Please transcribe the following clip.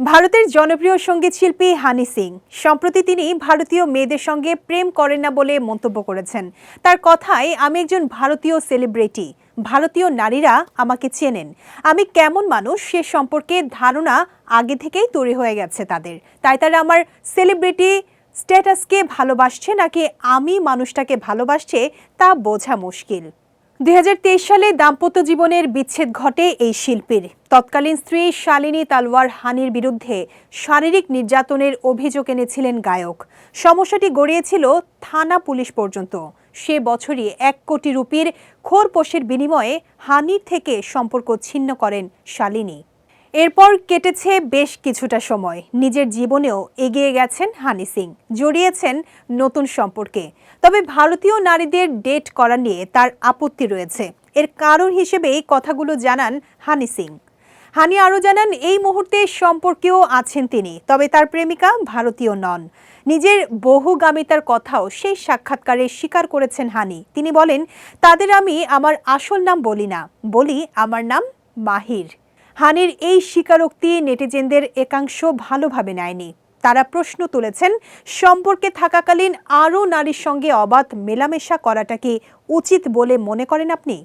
ভারতের জনপ্রিয় সংগীত শিল্পী হানি সিং। সম্প্রতি তিনি ভারতীয় মেয়েদের সঙ্গে প্রেম করেন না বলে মন্তব্য করেছেন। তার কথায়, আমি একজন ভারতীয় সেলিব্রিটি ভারতীয় নারীরা আমাকে চেনেন। আমি কেমন মানুষ সে সম্পর্কে ধারণা আগে থেকেই তৈরি হয়ে গেছে তাদের। তাই তারা আমার সেলিব্রিটি স্ট্যাটাসকে ভালোবাসছে নাকি আমি মানুষটাকে ভালোবাসছে তা বোঝা মুশকিল। দুই হাজার তেইশ সালে দাম্পত্য জীবনের বিচ্ছেদ ঘটে এই শিল্পীর। তৎকালীন স্ত্রী শালিনী তালওয়ার হানির বিরুদ্ধে শারীরিক নির্যাতনের অভিযোগ এনেছিলেন গায়ক। সমস্যাটি গড়িয়েছিল থানা পুলিশ পর্যন্ত। সে বছরই এক কোটি রুপির খোরপোশের বিনিময়ে হানির থেকে সম্পর্ক ছিন্ন করেন শালিনী। এরপর কেটেছে বেশ কিছুটা সময়। নিজের জীবনেও এগিয়ে গেছেন হানি সিং। জড়িয়েছেন নতুন সম্পর্কে। তবে ভারতীয় নারীদের ডেট করা নিয়ে তার আপত্তি রয়েছে। এর কারণ হিসেবে এই কথাগুলো জানান হানি সিং। হানি আরও জানান, এই মুহূর্তে সম্পর্কেও আছেন তিনি, তবে তার প্রেমিকা ভারতীয় নন। নিজের বহুগামিতার কথাও সেই সাক্ষাৎকারে স্বীকার করেছেন হানি। তিনি বলেন, তাদের আমি আমার আসল নাম বলি না। বলি আমার নাম মাহির। হানির এই স্বীকারোক্তি নেটিজেনদের একাংশ ভালোভাবে নেয়নি। তারা প্রশ্ন তুলেছেন, সম্পর্কে থাকাকালীন আরও নারীর সঙ্গে অবাধ মেলামেশা করাটা কি উচিত বলে মনে করেন আপনি?